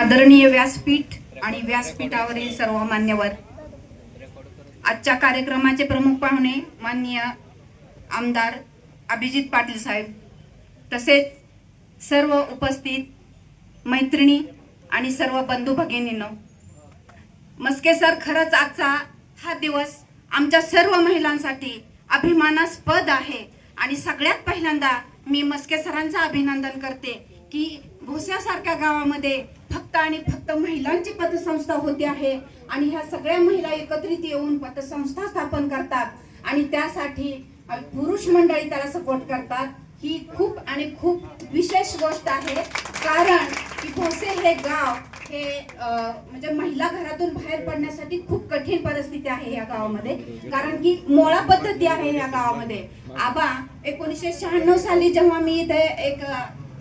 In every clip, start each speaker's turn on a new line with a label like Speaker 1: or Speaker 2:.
Speaker 1: आदरणीय व्यासपीठ आणि व्यासपीठावरील सर्व मान्यवर आजच्या कार्यक्रमाचे प्रमुख पाहुणे माननीय आमदार अभिजित पाटील साहेब तसेच सर्व उपस्थित मैत्रिणी आणि सर्व बंधू भगिनींनो. मस्के सर खरंच आजचा हा दिवस आमच्या सर्व महिलांसाठी अभिमानास्पद आहे. आणि सगळ्यात पहिल्यांदा मी मस्के सरांचं अभिनंदन करते की भोस्यासारख्या गावामध्ये फक्त आणि फक्त महिलांची पतसंस्था होते आहे. आणि ह्या सगळ्या महिला एकत्रित येऊन पतसंस्था स्थापन करतात. आणि त्यासाठी पुरुष मंडळी त्याला सपोर्ट करतात. ही खूप आणि खूप विशेष गोष्ट आहे. कारण की भोसे हे गाव हे म्हणजे महिला घरातून बाहेर पडण्यासाठी खूप कठीण परिस्थिती आहे या गावामध्ये. कारण की मोळा पद्धती आहे या गावामध्ये. आबा एकोणीसशे शहाण्णव साली जेव्हा मी इथे एक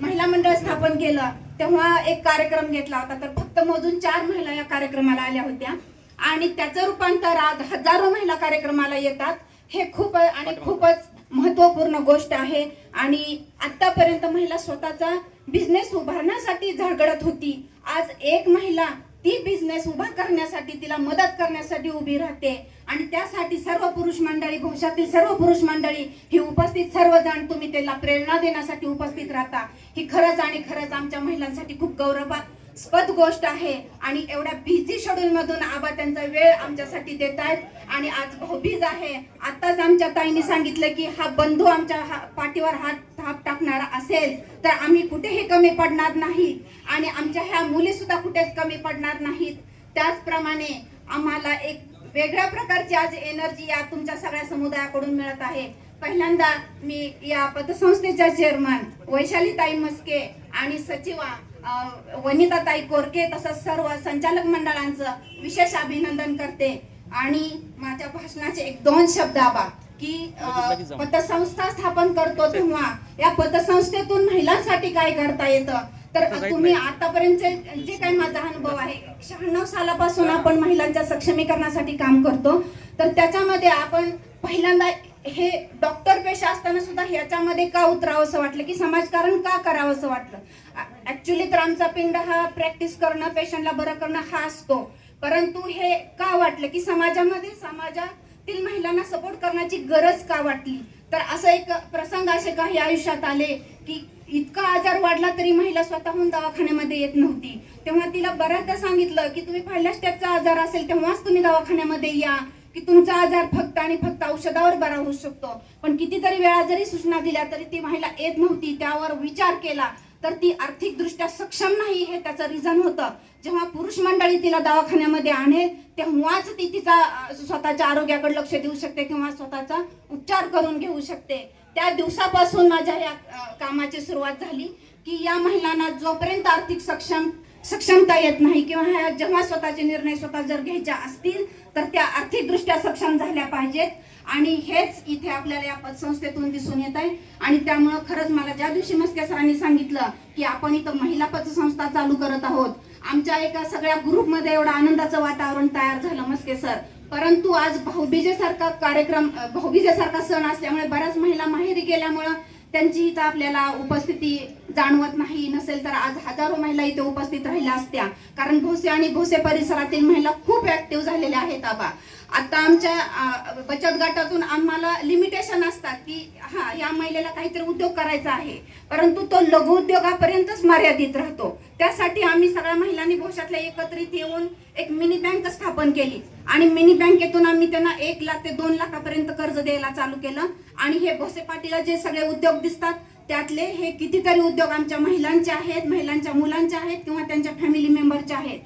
Speaker 1: महिला मंडळ स्थापन केलं तेव्हा एक कार्यक्रम घेतला होता तर फक्त मोजून चार महिला या कार्यक्रमाला आल्या होत्या. आणि त्याचं रूपांतर आज हजारो महिला कार्यक्रमाला येतात. हे खूप आणि खूपच महत्त्वपूर्ण गोष्ट आहे. आणि आतापर्यंत महिला स्वतःचा बिझनेस उभारण्यासाठी झळगडत होती. आज एक महिला ती बिझनेस उभा करण्यासाठी तिला मदत करण्यासाठी उभी राहते. आणि त्यासाठी सर्व पुरुष मंडळी भविष्यातील सर्व पुरुष मंडळी ही उपस्थित सर्वजण तुम्ही त्याला प्रेरणा देण्यासाठी उपस्थित राहता. ही खरंच आणि खरंच आमच्या महिलांसाठी खूप स्पद गोष्ट आहे आणि एवढ्या बिझी शेड्यूल मधून आबा त्यांचा वेळ आमच्यासाठी देत आहेत आणि आज भाऊबीज आहे. आताच आमच्या ताईने सांगितलं की हा बंधू आमच्या हा- पाठीवर हात थाप टाकणारा असेल तर आम्ही कुठेही कमी पडणार नाही आणि आमच्या ह्या मुली सुद्धा कुठेच कमी पडणार नाहीत. त्याचप्रमाणे आम्हाला एक वेगळ्या प्रकारची आज एनर्जी या तुमच्या सगळ्या समुदायाकडून मिळत आहे. पहिल्यांदा मी या पतसंस्थेच्या चेअरमन वैशालीताई मस्के आणि सचिवा वनिताताई कोरके तसंच सर्व संचालक मंडळांचं विशेष अभिनंदन करते. आणि माझ्या भाषणाचे एक दोन शब्द आबा की पतसंस्था स्थापन करतो तेव्हा या पतसंस्थेतून महिलांसाठी काय करता येतं? तर तुम्ही आतापर्यंत जे काही माझा अनुभव आहे शहाण्णव सालापासून आपण महिलांच्या सक्षमीकरणासाठी काम करतो. तर त्याच्यामध्ये आपण पहिल्यांदा हे डॉक्टर पेशा असताना सुद्धा ह्याच्यामध्ये का उतरावं असं वाटलं? की समाजकारण का करावं असं वाटलं? ऍक्च्युली तर आमचा पिंड हा प्रॅक्टिस करणं पेशंटला बरं करणं हा असतो. परंतु हे का वाटलं? की समाजामध्ये समाजातील महिलांना सपोर्ट करण्याची गरज का वाटली? तर असं एक प्रसंग असे काही आयुष्यात आले की इतका आजार वाढला तरी महिला स्वतःहून दवाखान्यामध्ये येत नव्हती. तेव्हा तिला बऱ्याचदा सांगितलं की तुम्ही पहिल्या स्टेपचा आजार असेल तेव्हाच तुम्ही दवाखान्यामध्ये या. की तुमचा आजार फक्त आणि फक्त औषधावर बरा होऊ शकतो. पण कितीतरी वेळा जरी सूचना दिल्या तरी ती महिला येत नव्हती त्यावर विचार केला तर ती आर्थिकदृष्ट्या सक्षम नाही हे त्याचं रिझन होतं. जेव्हा पुरुष मंडळी तिला दवाखान्यामध्ये आणेल तेव्हाच ती तिचा स्वतःच्या आरोग्याकडे लक्ष देऊ शकते किंवा स्वतःचा उपचार करून घेऊ शकते. त्या दिवसापासून माझ्या या कामाची सुरुवात झाली की या महिलांना जोपर्यंत आर्थिक सक्षम सक्षमता येत नाही किंवा ह्या जेव्हा स्वतःचे निर्णय स्वतः जर घ्यायच्या असतील तर त्या आर्थिकदृष्ट्या सक्षम झाल्या पाहिजेत. आणि हेच इथे आपल्याला या पतसंस्थेतून दिसून येत आहे. आणि त्यामुळं खरंच मला ज्या दिवशी मस्के सरांनी सांगितलं की आपण इथं महिला पतसंस्था चालू करत आहोत आमच्या एका सगळ्या ग्रुपमध्ये एवढं आनंदाचं वातावरण तयार झालं मस्के सर. परंतु आज भाऊबीजेसारखा कार्यक्रम भाऊबीजेसारखा सण असल्यामुळे बऱ्याच महिला माहेरी गेल्यामुळं त्यांची इथं आपल्याला उपस्थिती जाणवत नाही. नसेल तर आज हजारो महिला इथे उपस्थित राहिल्या असत्या. कारण भोसे आणि भोसे परिसरातील महिला खूप ऍक्टिव्ह झालेल्या आहेत आबा. आता आमच्या बचत गटातून आम्हाला लिमिटेशन असतात की हा या महिलेला काहीतरी उद्योग करायचा आहे. परंतु तो लघु उद्योगापर्यंतच मर्यादित राहतो. त्यासाठी आम्ही सगळ्या महिलांनी भोशातल्या एकत्रित येऊन एक मिनी बँक स्थापन केली. आणि मिनी बँकेतून आम्ही त्यांना एक लाख ते दोन लाखापर्यंत कर्ज द्यायला चालू केलं. आणि हे भोसे पाटीला जे सगळे उद्योग दिसतात त्यातले हे कितीतरी उद्योग आमच्या महिलांचे आहेत महिलांच्या मुलांचे आहेत किंवा त्यांच्या फॅमिली मेंबरचे आहेत.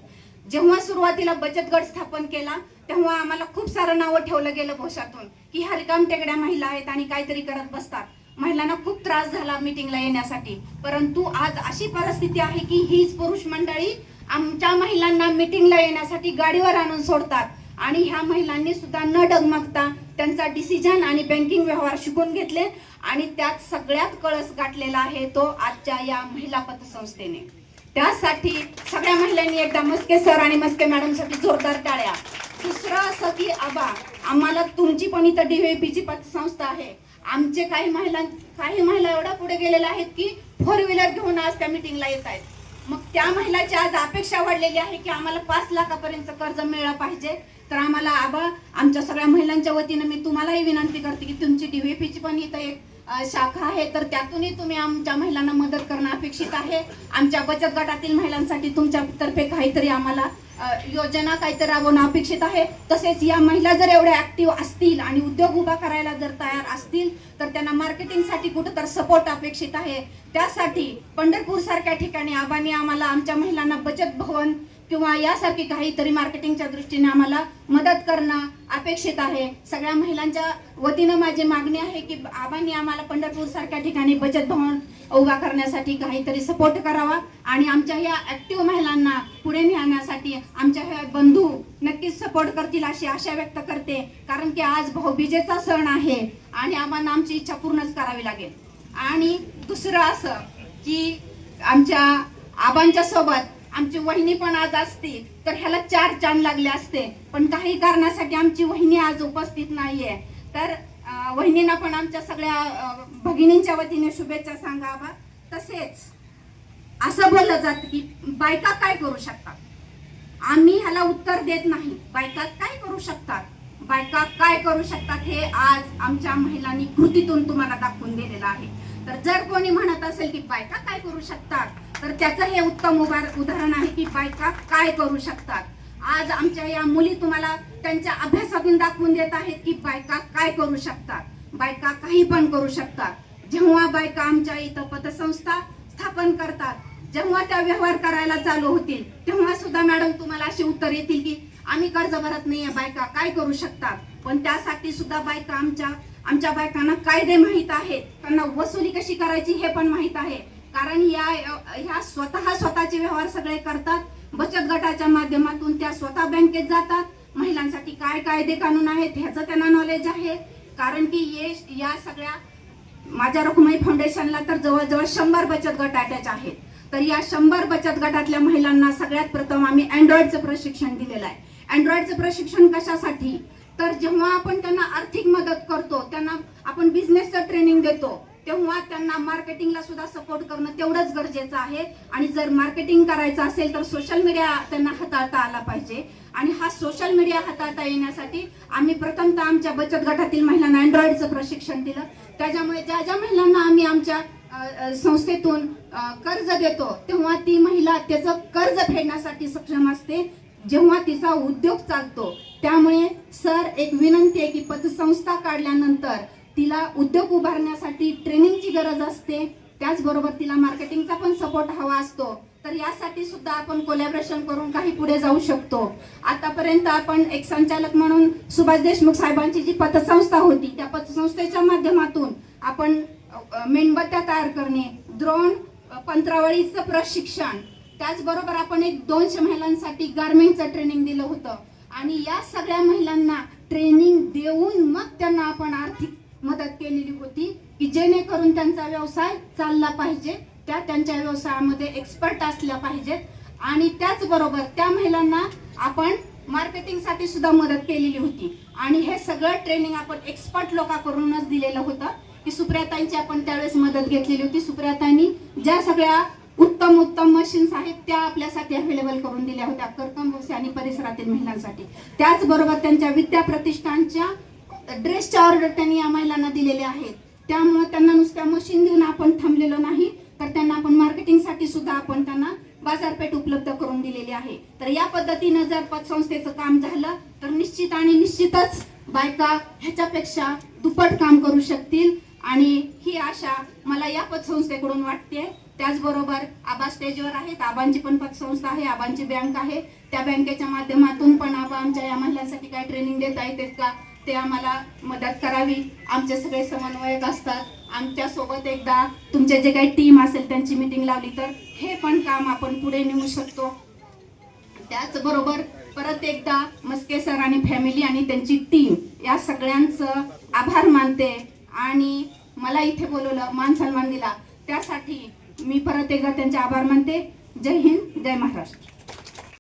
Speaker 1: जेव्हा सुरुवातीला बचत गट स्थापन केला तेव्हा आम्हाला खूप सारं नावं ठेवलं गेलं भोशातून की ह्या रिकाम टेकड्या महिला आहेत आणि काहीतरी करत बसतात. महिलांना खूप त्रास झाला मीटिंगला येण्यासाठी. परंतु आज अशी परिस्थिती आहे की हीच पुरुष मंडळी आमच्या महिलांना मीटिंगला येण्यासाठी गाडीवर आणून सोडतात. आणि ह्या महिलांनी सुद्धा न डगमगता त्यांचा डिसिजन आणि बँकिंग व्यवहार शिकून घेतले. आणि त्यात सगळ्यात कळस गाठलेला आहे तो आजच्या या महिला पतसंस्थेने. त्यासाठी सगळ्या महिलांनी एकदा मस्के सर आणि मस्के मॅडमसाठी जोरदार टाळ्या. दुसरं असं की आबा आम्हाला तुमची पण इथं डीव्हीपीची पतसंस्था आहे. आमचे काही महिला काही महिला एवढ्या पुढे गेलेल्या आहेत की फोर व्हीलर घेऊन आज त्या मिटिंगला येत आहेत. मग त्या महिलाची आज अपेक्षा वाढलेली आहे की आम्हाला पाच लाखापर्यंत कर्ज मिळालं पाहिजे. तर आम्हाला आबा आमच्या सगळ्या महिलांच्या वतीनं मी तुम्हालाही विनंती करते की तुमची डीव्हीपीची पण इथं एक शाखा आहे तर त्यातूनही तुम्ही आमच्या महिलांना मदत करणं अपेक्षित आहे. आमच्या बचत गटातील महिलांसाठी तुमच्यातर्फे काहीतरी आम्हाला योजना काहीतरी राबवणं अपेक्षित आहे. तसेच या महिला जर एवढ्या ऍक्टिव्ह असतील आणि उद्योग उभा करायला जर तयार असतील तर त्यांना मार्केटिंगसाठी कुठं तर सपोर्ट अपेक्षित आहे. त्यासाठी पंढरपूर सारख्या ठिकाणी आबांनी आम्हाला आमच्या महिलांना बचत भवन किंवा यासारखी काहीतरी मार्केटिंगच्या दृष्टीने आम्हाला मदत करणं अपेक्षित आहे. सगळ्या महिलांच्या वतीनं माझी मागणी आहे की आबांनी आम्हाला पंढरपूर सारख्या ठिकाणी बचत भवन उभा करण्यासाठी काहीतरी सपोर्ट करावा आणि आमच्या ह्या ऍक्टिव्ह महिलांना पुढे नेण्यासाठी आमच्या ह्या बंधू नक्कीच सपोर्ट करतील अशी आशा व्यक्त करते. कारण की आज भाऊबीजेचा सण आहे आणि आम्हाला आमची इच्छा पूर्णच करावी लागेल. आणि दुसरं असं की आमच्या आबांच्या सोबत आमची वहिनी पण आज असती तर ह्याला चार चांद लागले असते. पण काही कारणासाठी आमची वहिनी आज उपस्थित नाहीये. तर वहिनींना पण आमच्या सगळ्या भगिनींच्या वतीने शुभेच्छा सांगावा तसेच असं बोललं जातं की बायका काय करू शकतात? आम्ही ह्याला उत्तर देत नाही. बायका काय करू शकतात? बायका काय करू शकतात हे आज आमच्या महिलांनी कृतीतून तुम्हाला दाखवून दिलेलं आहे. तर जर कोणी म्हणत असेल की बायका काय करू शकतात? तर त्याचं हे उत्तम उदाहरण आहे की बायका काय करू शकतात. आज आमच्या या मुली तुम्हाला त्यांच्या अभ्यासातून दाखवून देत आहेत की बायका काय करू शकतात. बायका काही पण करू शकतात. जेव्हा बायका आमच्या इथं पतसंस्था स्थापन करतात जेव्हा त्या व्यवहार करायला चालू होतील तेव्हा सुद्धा मॅडम तुम्हाला अशी उत्तर येतील की आम्ही कर्ज भरत नाहीये बायका काय करू शकतात? पण त्यासाठी सुद्धा बायका आमच्या आमच्या बायकांना कायदे माहीत आहेत. त्यांना वसुली कशी करायची हे पण माहीत आहे. कारण या ह्या स्वतः स्वतःचे व्यवहार सगळे करतात. बचत गटाच्या माध्यमातून त्या स्वतः बँकेत जातात. महिलांसाठी काय कायदे कानून आहेत ह्याचं त्यांना नॉलेज आहे. कारण की ये या सगळ्या माझ्या रखुमाई फाउंडेशनला तर जवळजवळ शंभर बचत गट अटॅच आहेत. तर या शंभर बचत गटातल्या महिलांना सगळ्यात प्रथम आम्ही अँड्रॉइडचं प्रशिक्षण दिलेलं आहे. अँड्रॉइडचं प्रशिक्षण कशासाठी? तर जेव्हा आपण त्यांना आर्थिक मदत करतो त्यांना आपण बिझनेसचं ट्रेनिंग देतो तेव्हा त्यांना मार्केटिंगला सुद्धा सपोर्ट करणं तेवढंच गरजेचं आहे. आणि जर मार्केटिंग करायचं असेल तर सोशल मीडिया त्यांना हाताळता आला पाहिजे. आणि हा सोशल मीडिया हाताळता येण्यासाठी आम्ही प्रथमतः आमच्या बचत गटातील महिलांना अँड्रॉइडचं प्रशिक्षण दिलं. त्याच्यामुळे ज्या ज्या महिलांना आम्ही आमच्या संस्थेतून कर्ज देतो तेव्हा ती महिला त्याचं कर्ज फेडण्यासाठी सक्षम असते. जेव्हा तिचा उद्योग चालतो त्यामुळे सर एक विनंती आहे की पतसंस्था काढल्यानंतर तिला उद्योग उभारण्यासाठी ट्रेनिंगची गरज असते त्याचबरोबर तिला मार्केटिंगचा पण सपोर्ट हवा असतो. तर यासाठी सुद्धा आपण कोलॅबरेशन करून काही पुढे जाऊ शकतो. आतापर्यंत आपण एक संचालक म्हणून सुभाष देशमुख साहेबांची जी पतसंस्था होती त्या पतसंस्थेच्या माध्यमातून आपण मेणबत्त्या तयार करणे द्रोण पंत्रावळीचं प्रशिक्षण त्याचबरोबर आपण एक दोनशे महिलांसाठी गारमेंटचं ट्रेनिंग दिलं होतं. आणि या सगळ्या महिलांना ट्रेनिंग देऊन मग त्यांना आपण आर्थिक मदत केलेली होती की जेणेकरून त्यांचा व्यवसाय चालला पाहिजे. त्या त्यांच्या व्यवसायामध्ये एक्सपर्ट असल्या पाहिजेत. आणि त्याचबरोबर त्या महिलांना आपण मार्केटिंगसाठी सुद्धा मदत केलेली होती. आणि हे सगळं ट्रेनिंग आपण एक्सपर्ट लोकांकडूनच दिलेलं होतं की सुप्रियाताईंची आपण त्यावेळेस मदत घेतलेली होती. सुप्रियाताईंनी ज्या सगळ्या उत्तम उत्तम मशीन्स आहेत त्या आपल्यासाठी अवेलेबल करून दिल्या होत्या कर्कम व्यवसाय आणि परिसरातील महिलांसाठी. त्याचबरोबर त्यांच्या विद्या प्रतिष्ठानच्या ड्रेसच्या ऑर्डर त्यांनी या महिलांना दिलेल्या आहेत. त्यामुळे त्यांना नुसत्या मशीन देऊन आपण थांबलेलो नाही तर त्यांना आपण मार्केटिंगसाठी सुद्धा आपण त्यांना बाजारपेठ उपलब्ध करून दिलेली आहे. तर या पद्धतीनं जर पतसंस्थेचं काम झालं तर निश्चित आणि निश्चितच बायका ह्याच्यापेक्षा दुप्पट काम करू शकतील. आणि ही आशा मला या पतसंस्थेकडून वाटते. त्याचबरोबर आबा स्टेजवर आहेत. आबांची पण पतसंस्था आहे आबांची बँक आहे. त्या बँकेच्या माध्यमातून पण आबा आमच्या या महिलांसाठी काय ट्रेनिंग देता येते का? ते आम्हाला मदत करावी. आमचे सगळे समन्वयक असतात. आमच्यासोबत एकदा तुमचे जे काही टीम असेल त्यांची मीटिंग लावली तर हे पण काम आपण पुढे नेऊ शकतो. त्याचबरोबर परत एकदा मस्के सर आणि फॅमिली आणि त्यांची टीम या सगळ्यांचं आभार मानते. आणि मला इथे बोलवलं मान सन्मान दिला. त्यासाठी मी परत एकदा त्यांचे आभार मानते. जय हिंद जय महाराष्ट्र.